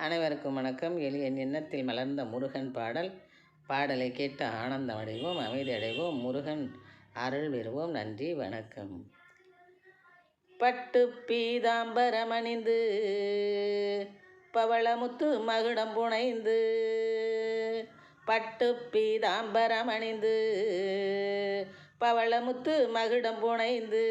அனைவருக்கும் வணக்கம். எளிய எண்ணத்தில் மலர்ந்த முருகன் பாடல். பாடலை கேட்டு ஆனந்தம் அடைவோம் அமைதி அடைவோம் முருகன் அருள் பெறுவோம். நன்றி வணக்கம். பட்டு பீதாம்பரம் அணிந்து பவளமுத்து மகுடம் புனைந்து பட்டு பீதாம்பரம் அணிந்து பவளமுத்து மகுடம் புனைந்து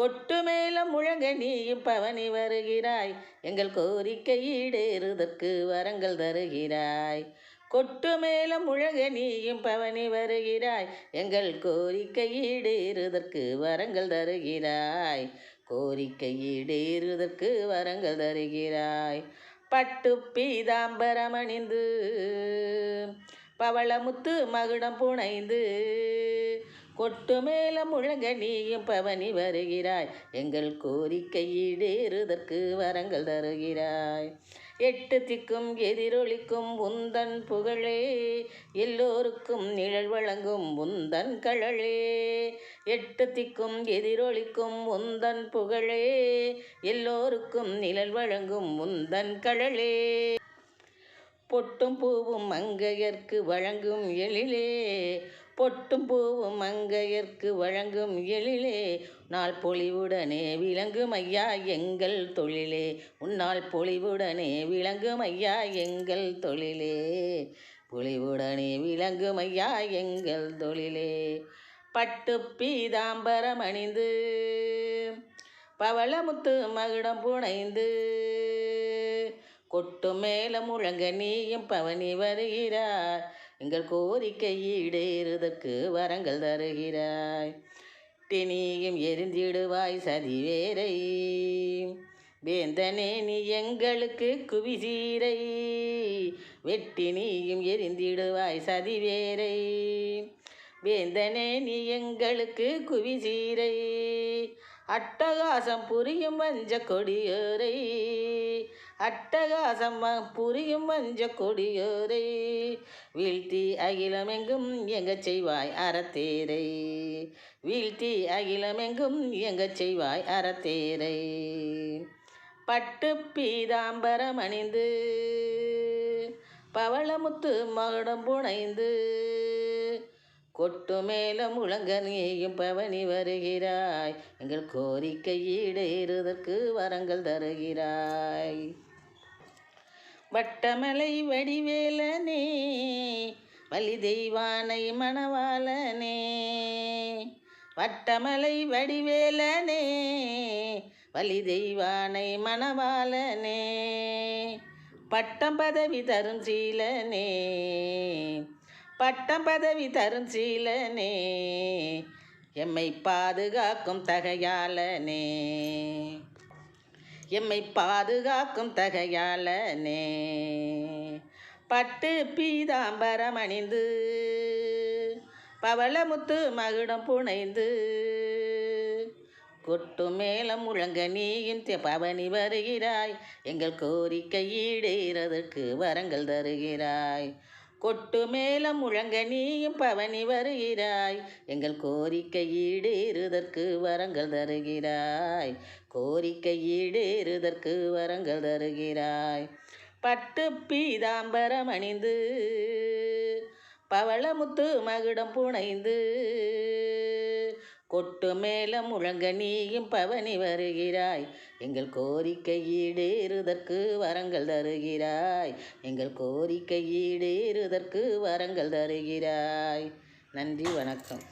கொட்டு மேலும் முழங்க நீயும் பவனி வருகிறாய். எங்கள் கோரிக்கை ஈடேறுதற்கு வரங்கள் தருகிறாய். கொட்டு மேலும் முழங்க நீயும் பவனி வருகிறாய். எங்கள் கோரிக்கை ஈடேறுதற்கு வரங்கள் தருகிறாய். கோரிக்கை ஈடேறுதற்கு வரங்கள் தருகிறாய். பட்டு பீதாம்பரம் அணிந்து பவளமுத்து மகுடம் புனைந்து கொட்டு மேல முழங்க நீயும் பவனி வருகிறாய். எங்கள் கோரிக்கை ஈடேறுதற்கு வரங்கள் தருகிறாய். எட்டு திக்கும் எதிரொலிக்கும் உந்தன் புகழே எல்லோருக்கும் நிழல் வழங்கும் உந்தன் கழலே. எட்டு திக்கும் எதிரொலிக்கும் உந்தன் புகழே எல்லோருக்கும் நிழல் வழங்கும் உந்தன் கழலே. பொட்டும் பூவும் மங்கையர்க்கு வழங்கும் எழிலே. பொட்டும் பூவும் மங்கையர்க்கு வழங்கும் எழிலே உன்னால் பொலிவுடனே விளங்கும் ஐயா எங்கள் தொழிலே. உன்னால் பொலிவுடனே விளங்கும் ஐயா எங்கள் தொழிலே. பொலிவுடனே விளங்கும் ஐயா எங்கள் தொழிலே. பட்டு பீதாம்பரம் அணிந்து பவளமுத்து மகுடம் புனைந்து கொட்டு மேல முழங்க நீயும் பவனி வருகிறாய். எங்கள் கோரிக்கை ஈடேறுதற்கு வரங்கள் தருகிறாய். தினியும் எரிந்திடுவாய் சதிவேரை. வேந்தனே நீ எங்களுக்கு குவிசீரை. வெட்டி நீயும் எரிந்திடுவாய் சதிவேரை. வேந்தனே நீ எங்களுக்கு குவிசீரை. அட்டகாசம் புரியும் வஞ்ச கொடியோரை. அட்டகாசம் புரியும் வஞ்ச கொடியோரை. வீழ்த்தி அகிலமெங்கும் எங்க செய்வாய் அறத்தேரை. வீழ்த்தி அகிலமெங்கும் எங்க செய்வாய் அறத்தேரை. பட்டு பீதாம்பரம் அணிந்து பவளமுத்து மகுடம் புனைந்து கொட்டு மேல முழங்க நீயும் பவனி வருகிறாய். எங்கள் கோரிக்கை ஈடேறுவதற்கு வரங்கள் தருகிறாய். வட்டமலை வடிவேலனே வலி தெய்வானை மணவாளனே. வட்டமலை வடிவேலனே வலி தெய்வானை மணவாளனே. பட்டம் பதவி தரும் சீலனே பட்டம் பதவி தரும் சீலனே எம்மை பாதுகாக்கும் தகையாளனே. எம்மை பாதுகாக்கும் தகையாளனே. பட்டு பீதாம்பரம் அணிந்து பவளமுத்து மகுடம் புனைந்து கொட்டு மேலம் முழங்க நீயும் பவனி வருகிறாய் எங்கள் கோரிக்கை ஈடுகிறதற்கு வரங்கள் தருகிறாய். கொட்டு மேலம் முழங்க நீயும் பவனி வருகிறாய். எங்கள் கோரிக்கை ஈடேறுதற்கு வரங்கள் தருகிறாய். கோரிக்கை ஈடேறுதற்கு வரங்கள் தருகிறாய். பட்டு பீதாம்பரம் அணிந்து பவளமுத்து மகுடம் புனைந்து கொட்டு மேல முழங்க நீயும் பவனி வருகிறாய். எங்கள் கோரிக்கை ஈடேறுதற்கு வரங்கள் தருகிறாய். எங்கள் கோரிக்கை ஈடேறுதற்கு வரங்கள் தருகிறாய். நன்றி வணக்கம்.